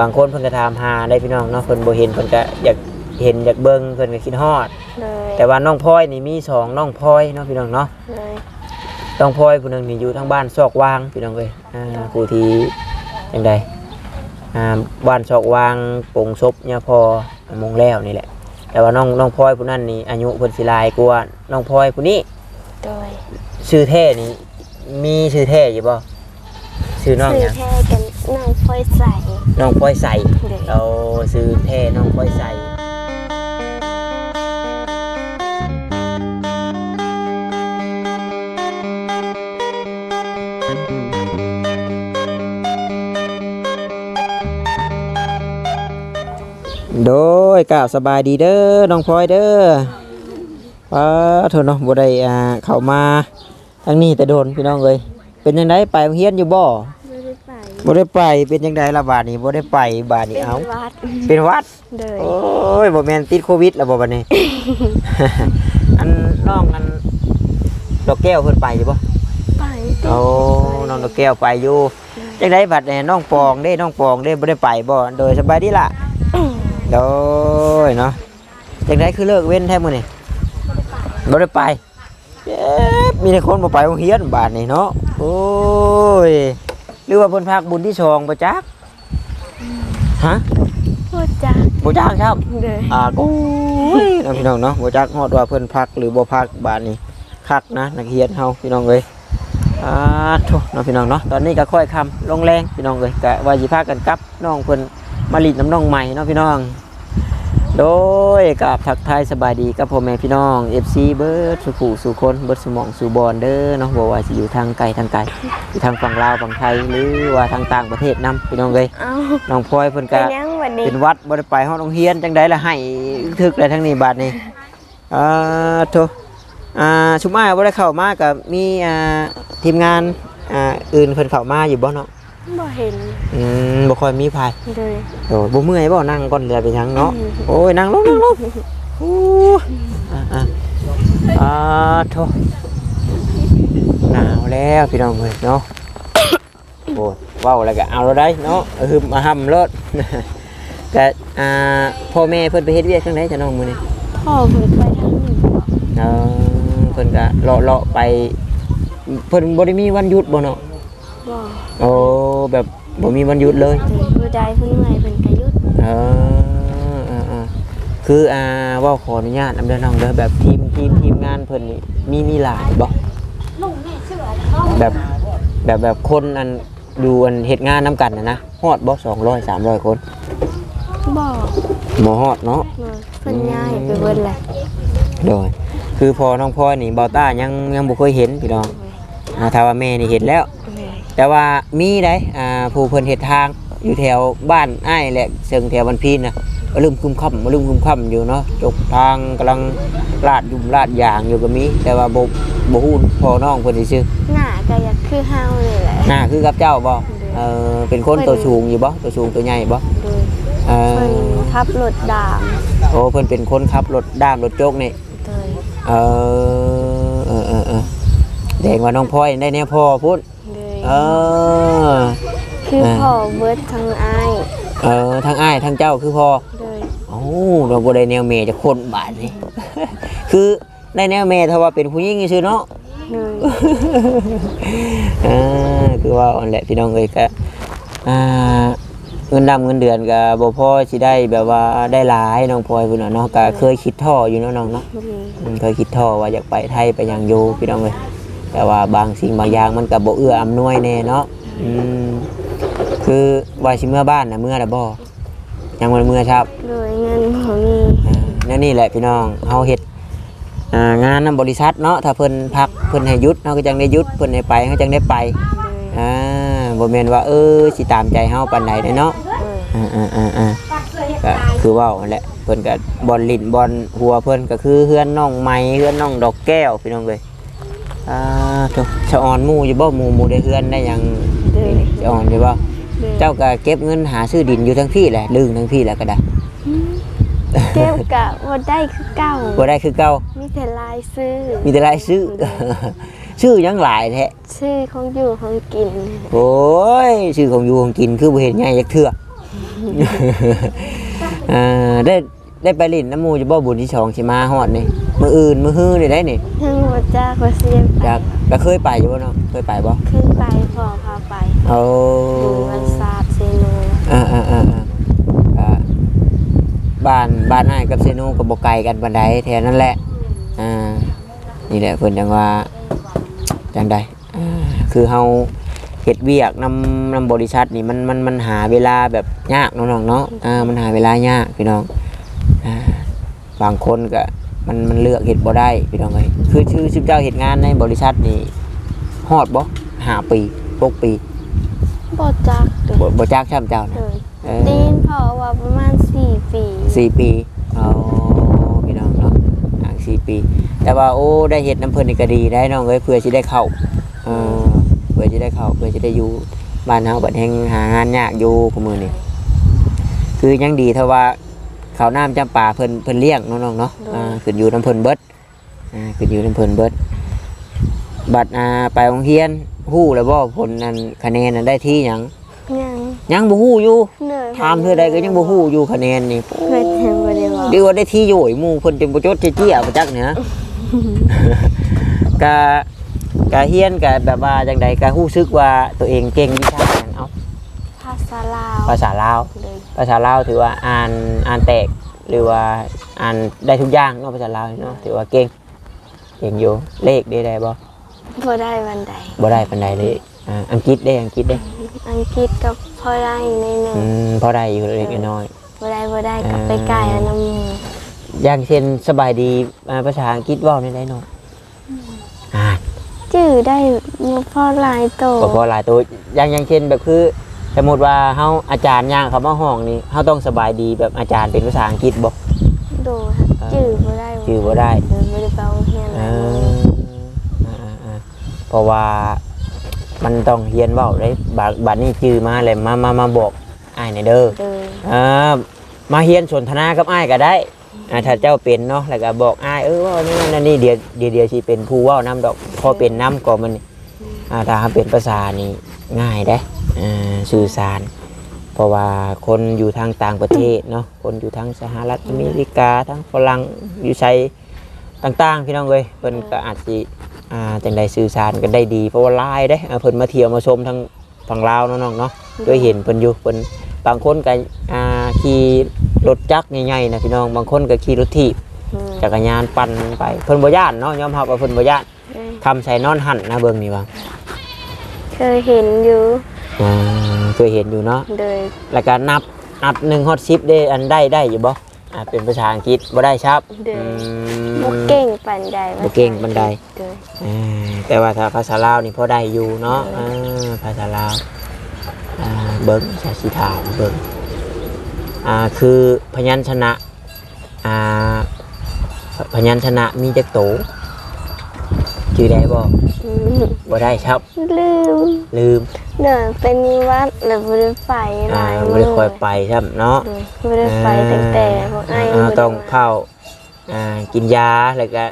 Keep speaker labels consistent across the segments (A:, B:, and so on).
A: บางคนเพิ่นก็ถามหาได้พี่น้องเนาะเพิ่นบ่เห็นเพิ่นก็อยากเห็นอยากเบิ่งเพิ่นก็คิดฮอด
B: เลย
A: แต่ว่าน้องพลอยนี่มีสองน้องพลอยเนาะพี่น้องเนาะ
B: เลย
A: น้องพลอยผู้หนึงนี่อยู่ทางบ้านซอกวางพี่น้องเอ้ยอ่าผู้ที่จังไดอ่าบ้านซอกวางปงศพเนี่ยพอมงแล้วนี่แหละ แต่ว่าน้องน้องพลอยผู้นั้นนี่อายุเพิ่นสิหลายกว่าน้องพลอยผู้นี้
B: โดย
A: ชื่อแท้นี่มีชื่อแท้อยู่บ่ชื่อน้องห
B: สื่อ
A: ยัง
B: แท้กันนางพลอยใส
A: น้องพลอยใส
B: เด็ก
A: เราซื้อแท้น้องพลอยใสโดยกล่าวสบายดีเด้อน้องพลอยเด้อว้าเถอะเนาะบ่ได้อ่าเข้ามาทางนี้แต่โดนพี่น้องเอ้ยเป็นจังไดไปโรงเรียนอยู่บ่
B: ไม่ได้ไป
A: บ่ได้ไปเป็นจังไดล่ะบาดนี้บ่ได้ไปบาดนี้
B: เป็น
A: เอ้า
B: วัด
A: เป็นหวัด
B: เลย
A: โอ้ยบ่แม่นติดโควิดแล้วบ่บัดนี้ อันน้องอันดอกแก้วเพิ่นไปอยู่บ่
B: ไป
A: โอ้น้องดอกแก้วไปอยู่จังไดบัดนี้น้องปองเด้น้องปองเด้บ่ได้ไปบ่โดยสบายดีล่ะโดยเนาะจังไดคือเลิกเว้นแท้มื้อนี้บ่ได้ไปเจ็บมีแต่คนบ่ไปโรงเรียนบาดนี้เนาะโอ้ย หรือว่าเพิ่นพักบุญที่ชองบ่จักฮะ
B: พูดจัก
A: บ่จักครับ
B: เลย
A: อ่ากูยน้องพี่น้องเนาะบ่จักฮอดว่าเพิ่นพักหรือบ่พักบาดนี้คักนะนักเรียนเฮาพี่น้องเอ้ยอ่าโธ่น้องพี่น้องเนาะตอนนี้ก็ค่อยคำลงแรงพี่น้องเอ้ยก็ว่าสิพากันกลับน้องเพิ่นมาลีดน้ำน้องใหม่เนาะพี่น้อง โดยกับทักทายสบายดีกับพ่อแม่พี่น้อง FC เบิร์ดสุขุสุคนเบิร์ดสมองสุบอลเด้อเนาะบ่ว่าสิอยู่ทางไกลทางไกลอยู่ทางฝั่งลาวฝั่งไทยหรือว่าทางต่างประเทศนํพี่น้องเอ้ย
B: เอ้า
A: น้องพลอยเพิ่น
B: เป็
A: ก็
B: นยังวันนี้
A: เป็นวัดบ่ได้ไปห้องโรงเรียนจังไดล่ะให้ทึกเลยทั้งนี้บาดนี้อ่าโทอ่าชุมอ้ายบ่ได้เข้ามากับมีอ่าทีมงานอ่าอื่นเพิ่นเข้ามาอยู่บ่เนาะ
B: บ่เห็น
A: อืมบ่ค่อยมีไผ
B: เลย
A: โอ้บ่เมื่อยบ่นั่งก่อนเรือไปหยังเนาะ
B: อืม
A: โอ้ยนั่งลงนั่งลงโอ้อ่าอ่าอ่าโทหนาวแล้วพี่น้องเอ้ยเนาะ โอ้ยเว้าแล้วก็เอาแล้วได้เนาะเออมาห้ำรถก็อ่าพ่อแม่เพิ่นไปเฮ็ดเวียกจังไดจ้ะน้องมื้อนี้
B: พ่อผมไปทางนี้
A: เออเพิ่นก็เลาะเลาะไปเพิ่นบ่ได้มีวันหยุดบ่เนาะ
B: บ่
A: โอ้แบบบ่มีวันหยุดเลย
B: ถึงผู้ใดเพิ่นเมื่อยเพิ่นก็หยุด
A: เออเออเออคืออ่าเว่าขออนุญาตนำเด้อน้องเด้อแบบทีมทีมทีมงานเพิ่นนี่มีมีหลายบ่แบบแบบแบบคนอันอยู่อันเฮ็ดงานนํกันน่ะนะฮอดบ่200 300คน
B: บ่
A: บ่ฮอดเนาะ
B: เลยเพิ่นย้ายไปเบิดแหละ
A: โดยคือพอน้องพลอยนี่เบาต้ายังยังบ่เคยเห็นพี่น้องอ่าถ้าว่าแม่นี่เห็นแล้ว
B: เลย
A: แต่ว่ามีได้อ่าผู้เพิ่นเฮ็ดทางอยู่แถวบ้านอ้ายแหละเชิงแถวบันพีนน่ะมาลืมคุมค่ำมาลืมคุมค่ำอยู่เนาะจกทางกำลังลาดยุ่มลาดยางอยู่ก็มี แต่ว่าบ่บ่ฮู้พ่อน้องเพิ่นซื่อ
B: หน้าก็อยากคือเฮานี่แหละ
A: ๆหน้าคือกับเจ้าบ่เออเป็นคนตัวสูงอยู่บ่ตัวสูงตัวใหญ่บ่
B: เลย
A: เอ
B: เพิ่น
A: อ
B: ขับรถดาม
A: โอ้เพิ่นเป็นคนขับรถด้ามรถโจกนี่
B: เลย
A: เออเออเออเออแดงว่าน้องพลอยได้แน่พ่อพูด
B: เลย
A: เออ
B: คือพ่อเบิดทางอ้าย
A: เออทั้งอ้ายทั้งเจ้าคือพ่อ
B: เลย
A: โอ้เราบ่ได้แนวเมย์จะคนบาดนี่ คือได้แนวเมย์ถ้าว่าเป็นผู้หญิงซื่อๆเนาะ
B: เลย
A: อ่าคือว่าอ่อนแหละพี่น้องเอ้ยก็อ่าเงินดำเงินเดือนก็บ่พอสิได้แบบว่าได้หลายน้องพลอยพุ่นน่ะเนาะก็เคยคิดท่ออยู่เนาะน้องเนาะ
B: เลย
A: อืมเคยคิดท่อว่าอยากไปไทยไปยังอยู่พี่น้องเอ้ย แต่ว่าบางสิ่งบางอย่างมันก็บ่เอื้ออำนวยแน่เนาะอืมคือว่าสิเมื่อบ้านน่ะเมื่อละบ่ยังบ่ได้เมื่อครับ
B: เลยเงินบ่มี
A: อ่านั่นนี่แหละพี่น้องเฮาเฮ็ดอ่างานนำบริษัทเนาะถ้าเพิ่นพักเพิ่นให้หยุดเฮาก็จังได้หยุดเพิ่นให้ไปเฮาจังได้ไป
B: เลย
A: อ่าบ่แม่นว่าเออสิตามใจเฮาปานใดเด้อเนาะ
B: เลย
A: อ่าอ่าอ่าก็คือเว้านั่นแหละเพิ่นก็บอลลิ้นบอลหัวเพิ่นก็คือเฮือนน้องไม้เฮือนน้องดอกแก้วพี่น้องเอ้ย อ่าโตชะออนหมู่อยู่บ่หมู่หมู่ได้เฮือนได้หยัง
B: เลย
A: ชะออนอยู่บ่
B: เลย
A: เจ้าก็เก็บเงินหาซื้อดินอยู่ทั้งพี่แหละลึงทั้งพี่แหละก็ได้
B: เก็บกะบ่ได้คือเก่า
A: บ่ได้คือเก่า
B: มีแต่ลายซื้อ
A: มีแต่รายชื่อชื่อยังหลายแท้
B: ชื่อของอยู่ของกิน
A: โอ้ยชื่อของอยู่ของกินคือบ่เห็นง่ายจักเทื่อเอ่อได้ได้ไปลินน้ำหมูจะบ่บุญที่สองสิมาฮอดนี่ มื้ออื่นมื้อฮื้อนี่ได้นี่
B: ยังบ่จักว่าสิไป
A: อยากก็เคยไปอยู่บ่เนาะเคยไปบ่
B: ขึ้นไปพอพาไป
A: เอา
B: ดูวันซาดเซโน
A: อ่าอ่าอ่าอ่าอ่าบ้านบ้านอ้ายกับเซโนก็บ่ไกลกันปานใดแถวนั้นแหละ อ่า นี่แหละเพิ่นจังว่าจังใดอ่าคือเฮาเฮ็ดเวียกนำนำบริษัทนี่มันมันมันหาเวลาแบบยากเนาะน้องเนาะอ่ามันหาเวลายากพี่น้องอ่าบางคนก็ มันมันเลือกเฮ็ดบ่ได้พี่น้องเอ้ยคือชื่อชื่อเจ้าเฮ็ดงานในบริษัทนี่ฮอดบ่ห้าปีหกปี
B: บ่จักเด้
A: บ่บ่จักช่ำเจ้านะ
B: เลย
A: เออ
B: ได้ยินพ่อว่าประมาณ4ปี
A: สี่ปีเอาพี่น้องเนาะห่างสี่ปี แต่ว่าโอ้ได้เห็ดน้ำเพลินนี่ก็ดีได้น้องเอ้ยเพื่อจะได้เข้าเออเพื่อจะได้เข้าเพื่อจะได้อยู่บ้านเฮาบัดแห่งหางานยากอยู่กับมือนี่คือยังดีเท่าว่าเขาวน้ำจำปาเพิ่นเพิ่นเลี้ยงเนาะน้องเนาะอ่าขึ้นอยู่น้ำเพิ่นเบิดอ่าขึ้นอยู่น้ำเพิ่นเบิดบัดอ่าไปโรงเรียนฮู้แล้วบ่ผลนั้นคะแนนนั้นได้ที่หยัง
B: ยัง
A: ยังบ่ฮู้อยู่
B: เหนื่อย
A: ถามเธอใดก็ยังบ่ฮู้อยู่คะแนนนี่
B: เพิ่นยังบ่ได้บอก
A: ดีว่าได้ที่อยู่ไอ้หมู่เพิ่นจึงบ่จดเจี้ยๆบ่จักเนี่ยกะกะเฮียนกะแบบว่าจังใดกะฮู้ซึกว่าตัวเองเก่งวิชาหยังเอา
B: ภาษาลาว
A: ภาษาลาว
B: เลย
A: ภาษาลาวถือว่าอ่านอ่านแตกหรือว่าอ่านได้ทุกอย่างเนาะภาษาลาวเนาะถือว่าเก่งเก่งอยู่เลขได้ได้บ่
B: บ่ได้วันใด
A: บ่ได้ปานใดเลยอ่าอังกฤษได้อังกฤษได้
B: อังกฤษก็พอได้ในหนึ่ง
A: อืมพอได้อยู่เล็กน้อย
B: บ่ได้บ่ได้ก็ไปไกลแล้วน้ำมือ
A: อย่างเช่นสบายดีอ่าภาษาอังกฤษเว้าได้ได้เนาะอ่า
B: จื้อได้บ่พอหลายโต
A: ก็พอหลายตัวอย่างอย่างเช่นแบบคือ สมมติว่าเฮาอาจารย์ย่างเขามาห้องนี่เฮาต้องสบายดีแบบอาจารย์เป็นภาษาอังกฤษบ่
B: โดจื้อบ่ได้
A: จื่อบ่ได้
B: เออบ่ได้ไปโรงเรียน
A: เอ
B: แล้ว
A: ออ่าอ่าเพราะว่ามันต้องเรียนเว้าได้บาดบัดนี้จื้อมาเลยมามามาบอกอ้ายในอยเด้อ
B: เด้อ
A: อ่ามาเรียนสนทนากับอ้ายก็ได้อ่าถ้าเจ้าเป็นเนาะแล้วก็บอกอ้ายเออเว่านี่นั่นนี่เดี๋ยวเดี๋ยวเดี๋ยวสิเป็นผู้เว้านํดอกพอเป็นนํก็มันอ่าถ้าหาเป็นภาษานี่ง่ายได้อ่า สื่อสาร เพราะว่าคนอยู่ทางต่างประเทศเนาะคนอยู่ทางสหรัฐอเมริกาทั้งฝรั่งอยู่ใช้ต่างๆ พี่น้องเอ้ยเพิ่นก็อาจสิอ่าจังใดสื่อสารกันได้ดี เพราะว่าหลายเด้อ่าเพิ่นมาเที่ยวมาชมทางฝั่งลาวเนาะน้องเนาะโดยเห็นเพิ่นอยู่เพิ่นบางคนก็อ่าขี่รถจักรใหญ่ๆนะพี่น้องบางคนก็ขี่รถถีบ
B: อืม
A: จักรยานปั่นไปเพิ่นบ่ย่านเนาะยอมรับว่าเพิ่นบ่ย่าน
B: เอ้ย
A: ทำใส่นอนหั่นนะเบิ่งนี่ว่า
B: เคยเห็นอยู่
A: อ่าเคยเห็นอยู่เนาะ
B: โดย
A: แล้วก็นับนับหนึ่งฮอตชิปได้อันได้ได้อยู่บ่อ่าเป็นภาษาอังกฤษบ่ได้ครับ
B: โด
A: อื
B: ย
A: ม
B: บ่เก่งปานใดว่า
A: บ่เก่งปานใด
B: โดย
A: อ่าแต่ว่าถ้าภาษาลาวนี่พอได้อยู่เนาะอ่าภาษาลาวอ่าเบิ่งชาสิถามเบิ่งอ่าคือพยัญชนะอ่าพยัญชนะมีจักโตชื่อได้บ่
B: อืม
A: บ่ได้ครับ
B: ลืม
A: ลืม
B: เด้อเป็นนิวัดแล้วบ่ได้ไปห
A: อ่า
B: ลาย
A: บ่ได้ค่อยไปครับเนาะ
B: โดยบ่ได้ไปตั้งแต่พวกไอ้
A: อ่าต้องเผาอ่ากินยาแล้วก็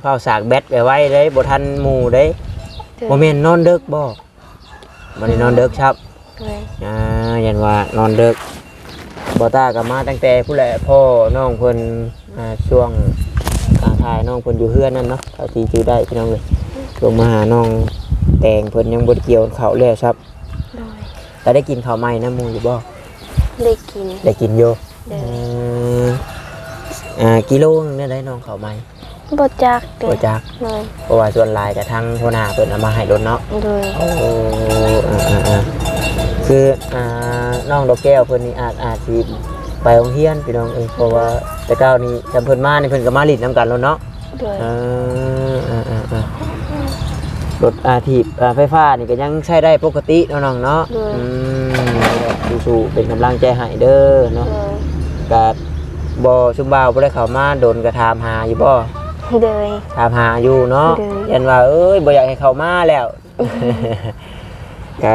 A: เผาสากแบตไปไว้ได้บ่ทันหมู่ได้บ่แม่นนอนดึกบ่บ่ได้นอนดึกครับ
B: โดย
A: อ่ายันว่านอนดึกบ่ตาก็มาตั้งแต่ผู้แหละพ่อน้องเพิ่นอ่าช่วงอ่าถ่ายน้องเพิ่นอยู่เฮือนนั่นเนาะเท่าที่จื้อได้พี่น้องเอ้ย ลงมาหาน้องแตงเพิ่นยังบ่ได้เกี่ยวข้าวแล้วครับ
B: โดย
A: แต่ได้กินข้าวใหม่นะหมู่อยู่บ่
B: ได้กิน
A: ได้กินอยู่
B: โดย
A: อ่ากิโลนึงเนี่ยได้น้องเขาไหม
B: บ่จักเด้
A: บ่จัก
B: โดย
A: เพราะว่าส่วนหลายกับทั้งหัวหน้าเพิ่นเอามาให้รถเนาะ
B: โดย
A: โอ้อ่าอ่าอ่าคืออ่าน้องดอกแก้วเพิ่นนี่อาจอาจสิไปโรงเรียนพี่น้องเอ้ยเพราะว่าแต่เก้านี่จำเพิ่นมานี่เพิ่นก็มาลิ้นนํกันแล้วเนาะ
B: โดย
A: อ่าอ่าอ่าอ่า รถอาทีพอ่าไฟฟ้านี่ก็ยังใช้ได้ปกติเนาะน้องเนาะอื มสู้ๆเป็นกำลังใจให้เด้อเนาะ
B: โดย
A: ก็บ่ชุมบ่าวบ่ได้เข้ามาโดนกระทามหาอยู่บ่
B: โดย
A: ถามหาอยู่เนาะ
B: เด้อ
A: ยันว่าเอ้ยบ่อยากให้เข้ามาแล้วก็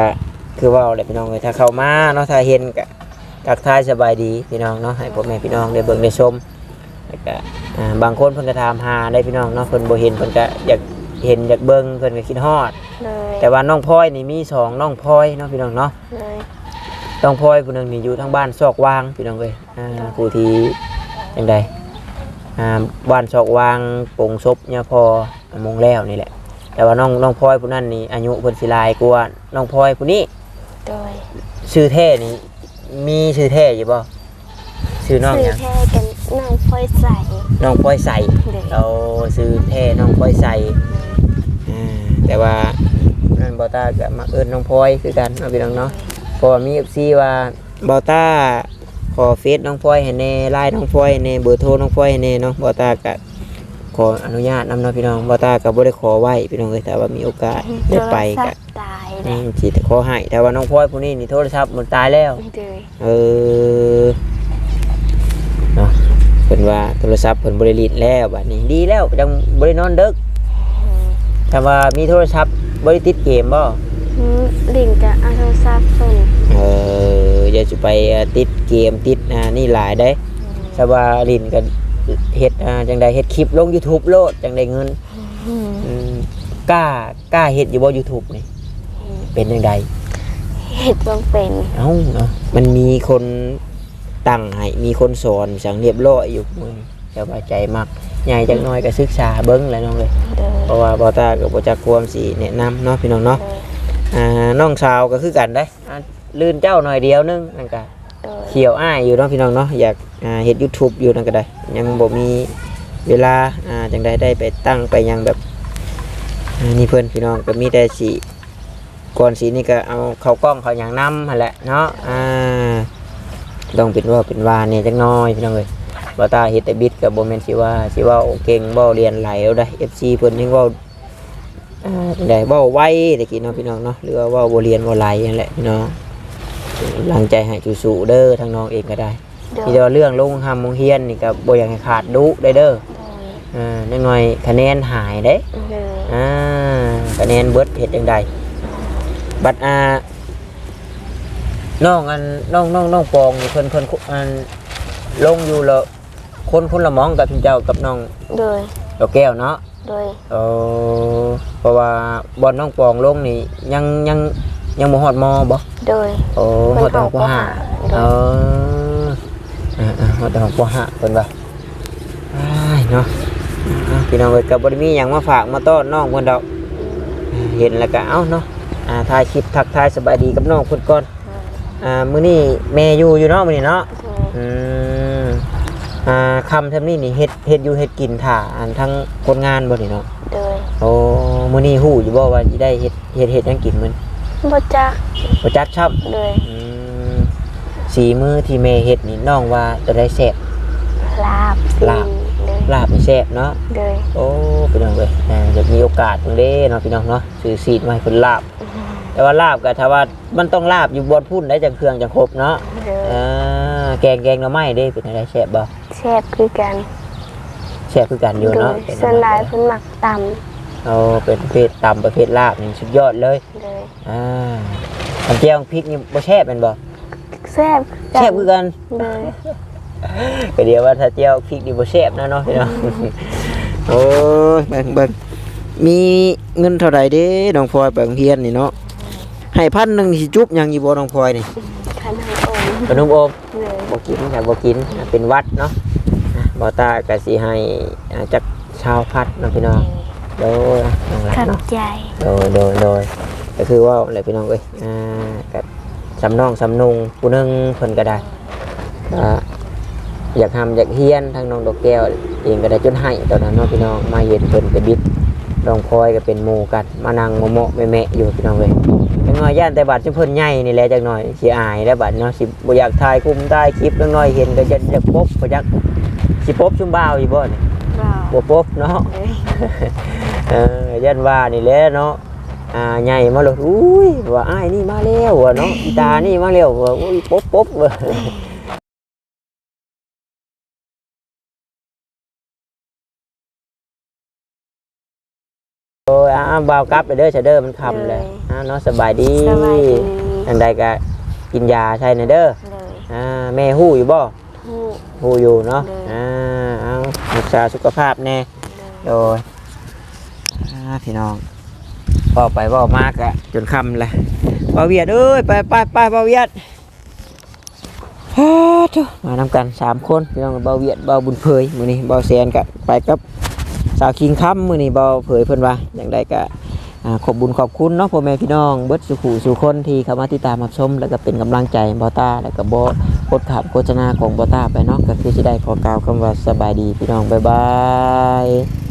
A: คือว่าแหละพี่น้องเอ้ยถ้าเข้ามาเนาะถ้าเห็นก็ทักทายสบายดีพี่น้องเนาะให้พ่อแม่พี่น้องได้เบิ่งได้ชมแล้วก็อ่าบางคนเพิ่นก็ถามหาได้พี่น้องเนาะเพิ่นบ่เห็นเพิ่นก็อยาก เห็นอยากเบิ่งเพิ่นก็คิดฮอด
B: โดย
A: แต่ว่าน้องพลอยนี่มีสองน้องพลอยเนาะพี่น้องเนาะ
B: โดย
A: ต้องพลอยผู้หนึงนี่อยู่ทางบ้านซอกวางพี่น้องเอ้ยอ่าผู้ที่จังใดอ่าบ้านซอกวางปงศพเนี่ยพอมงแล้วนี่แหละ แต่ว่าน้องน้องพลอยผู้นั้นนี่อายุเพิ่นสิหลายกว่าน้องพลอยผู้นี้
B: โดย
A: ชื่อแท้นี่มีชื่อแท้อยู่บ่ ชื่อน้อง
B: สื่
A: ห
B: อ
A: ยัง
B: แท้กันนางพลอยใส
A: น้องพลอยใส
B: โดย
A: เราซื้อแท้น้องพลอยใสอ่าแต่ว่านั่นบอต้ากับมาเอิญน้องพลอยคือกันเอาพี่น้องเนาะเพอมีเอฟซีว่าบอต้าขอเฟซน้องพลอยให้แน่ไลน์น้องพลอยให้แน่เบอร์โทรน้องพลอยให้แน่เนาะบอต้ากับขออนุญาตนำเนาะพี่น้องบอต้ากับบ่ได้ขอไว้พี่น้องเลยแต่ว่ามีโอกาสได้ไป
B: โทรศั
A: กั
B: พท์ตาย
A: อื
B: เลย
A: มสิขอให้แต่ว่าน้องพลอยผู้นี้นี่โทรศัพท์มันตายแล้ว
B: โดย
A: เออเนาะ เพิ่นว่าโทรศัพท์เพิ่นบริลิตแล้วบัดนี้ดีแล้วจังบรินอนดึก
B: อืม
A: แต่ว่ามีโทรศัพท์บริติดเกมบ่
B: อืมลิงกับเอาโทรศัพท์ส่ง
A: เอออย่าสิไปติดเกมติดอ่านี่หลายได้แต่ว่าลินก็เฮ็ดอ่าจังใดเฮ็ดคลิปลง YouTube โลดจังได้เงิน
B: อืม
A: อืมกล้ากล้าเฮ็ดอยู่บ่ YouTube นี่เป็นจังใด
B: เห็ดบังเป็น
A: เอ้าเนาะมันมีคน ตั้งให้มีคนสอนสังเรียบร้อยอยู่มื้อนี้สบายใจมากใหญ่จักหน่อยก็ศึกษาเบิ่งแหล้วน้องเลย
B: โดย
A: เพราะว่าบอตากับบจักความสีแนะนำเนาะพี่น้องเนาะ
B: โดย
A: อ่าน้องสาวก็คือกันได้อ่าลื่นเจ้าหน่อยเดียวนึงนั่นก็
B: โดย
A: เขียวอ้ายอยู่เนาะพี่น้องเนาะอยากอ่าเฮ็ด YouTube อยู่นั่นก็ได้ ยังบ่มีเวลาอ่าจังใดได้ไปตั้งไปยังแบบอ่านี่เพิ่นพี่น้องก็มีแต่สิก่อนสีนี่ก็เอาเข้ากล้องเขาอย่างนำหั่นแหละเนาะอ่า ต้องเป็นว่าเป็นว่าเนี่ยจักหน้อยพี่น้องเอ้ยบ่ตาเฮ็ดแต่บิดก็บ่แม่นสิว่าสิเว้าเก่งเว้าเรียนไหลเอาได้ FC เพิ่นยังเว้าอ่าจั่งใดเว้าไว้ตะกี้เนาะพี่น้องเนาะหรือว่าเว้าบ่เรียนบ่ไหลนั่นแหละพี่น้องหลังใจให้สู้ๆเด้อทางน้องเองก็ได้
B: โดย
A: มีแต่ว่าเรื่องลงหำมงเฮียนนี่ก็บ่อยากให้ขาดดุได้เด้ออ่าจังหน่อยคะแนนหายเด้
B: โดย
A: อ่าคะแนนเบิดเฮ็ดจังใดบัดอ่า น้องอันน้องน้องน้องปองนี่เพิ่นเพิ่นอันลงอยู่แล้วคนคนละหมองกับพี่เจ้ากับน้อง
B: โดย
A: ดอกแก้วเนาะ
B: โดย
A: เออเพราะว่าบอลน้องปองลงนี่ยังยังยังบ่ฮอดมอบ่
B: โดย
A: โอ้ฮอดแต่ของปห้าเอออ่าอ่าฮอดแต่ของปห้าเพิ่นว่าอ้ายเนาะอ่าพี่น้องเอ้ยก็บ่ได้มีหยังมาฝากมาต้อนน้องเพิ่นดอกอ่าเห็นแล้วก็เอ้าเนาะอ่าถ่ายคลิปทักทายสบายดีกับน้องเพิ่นก่อน อ่ามื้อนี้แม่อยู่อยู่เนาะมื้อนี้เนาะ
B: โดย
A: อืมอ่าคำทำนี่นี่เฮ็ดเฮ็ดอยู่เฮ็ดกินถ่าอันทั้งคนงานบ่นี่เนาะ
B: โดย
A: โอ้มื้อนี้ฮู้อยู่บ่ว่าสิได้เฮ็ดเฮ็ดเฮ็ดหยังกินมื้อนี้
B: บ่จัก
A: บ่จักครับ
B: โดย
A: อืมสีมือที่แม่เฮ็ดนี่น้องว่าจะได้แซ่บ
B: ลาบ
A: ลาบ
B: โดย
A: ลาบนี่แซ่บเนาะ
B: โดย
A: โอ้พี่น้องเอ้ยอ่าจะมีโอกาสมื้อเด้เนาะพี่น้องเนาะซื้อซีดมาให้เพิ่นลาบ แต่ว่าลาบก็ถ้าว่ามันต้องลาบอยู่บนพุ่นได้จังเครื่องจังครบเนาะ
B: โดย
A: อ่าแกงแกงหน่อไม้เด้เป็นจังไดแซ่บบ่
B: แซ่บคือกัน
A: แซ่บคือกันอยู่
B: โด
A: เนาะ
B: ย
A: เป็น
B: ส่วนหลายเพิ่นมักต
A: เอาเป็นประเภทตำประเภทลาบนี่สุดยอดเลยำ
B: โดย
A: อ่าอันเจียวพริกนี่บ่แซ่บแม่นบ่
B: แซ่บ
A: แซ่บคือกัน
B: โดย
A: ก็เดียวว่าถ้าเจียวพริกนี่บ่แซ่บนะเนาะพี่น้อง โอ้ยเบิ่งเบิ่งมีเงินเท่าไหร่เด้น้องพลอยไปโรงเรียนนี่เนาะ ให้พันหนึงสิจุบหยังอยู่บ่น้องพลอยนี่
B: คันทางอม
A: ขนมโอม
B: โดย
A: บ่กินค่ะบ่กินเป็นหวัดเนาะอะบ่ตาก็สิให้อ่าจักชาวพัดเนาะพี่น้องโดยน้องรัก
B: ขับ
A: เนาะ
B: ใจ
A: โดยโดยโดยก็คือว่าอะไรพี่น้องเอ้ยอ่ากับสำนองสำนุงผู้หนึงเพิ่นก็ได้อ่าอยากทำอยากเฮียนทางน้องดอกแก้วเองก็ได้จนให้ตอนนั้นเนาะพี่น้องมาเห็นเพิ่นก็บิดน้องพลอยก็เป็นหมู่กันมานั่งโมะๆแม่ๆอยู่พี่น้องเว้ยจัง น้อยย่านแต่บัดจุเพิ่นใหญ่นี่แหละจักหน่อยสิอายแล้วบัดเนาะสิบ่อยากถ่ายคุมถ่ายคลิปจังน้อยเห็นก็จะจะปบบ่จักสิปบชุมบ่าวอยู่บ่นี่
B: เรา
A: บ่ปบเนาะ
B: เอ้ย
A: เออยันว่านี่แหละเนาะอ่าใหญ่มาเลยอุ้ยว่าอ้ายนี่มาแล้วว่ะเนาะอีตานี่มาแล้วว่ะอุ้ยป๊บป๊บว่ะ ยอ่าบ่าวกลับไปเด้อเชเด้อมันคำเลยอ่าเนาะสบายดี
B: สบายดี
A: อันใดก็กินยาใช่นะเด้อ
B: เลย
A: อ่าแม่ฮู้อยู่บ่
B: ผู้
A: ฮู้อยู่เนาะ
B: เลย
A: อ่าเอารักษาสุขภาพแน่
B: เลย
A: โดยอ่าพี่น้องเว่าไปเว่ามากอะจนคำเลยเบาเวียดเอ้ยไปไปไปเบาเวียดจ้ะมานำกันสามคนพี่น้องเบาเวียดเบาบุญเพยมื้อนี้เบาแซนก็ไปกับ สาวคิงค้ำมือนี่เบาเผยเพิ่นว่าอย่างใดก็ขอบบุญขอบคุณเนาะพ่อแม่พี่น้องเบิดสุขูสุคนที่เข้ามาติดตามมาชม แล้วก็เป็นกำลังใจบอต้าแล้วก็บ่กดขับโฆษณาของบอต้าไปเนาะก็คือจะได้ขอกล่าวคำว่าสบายดีพี่น้องบ๊ายบาย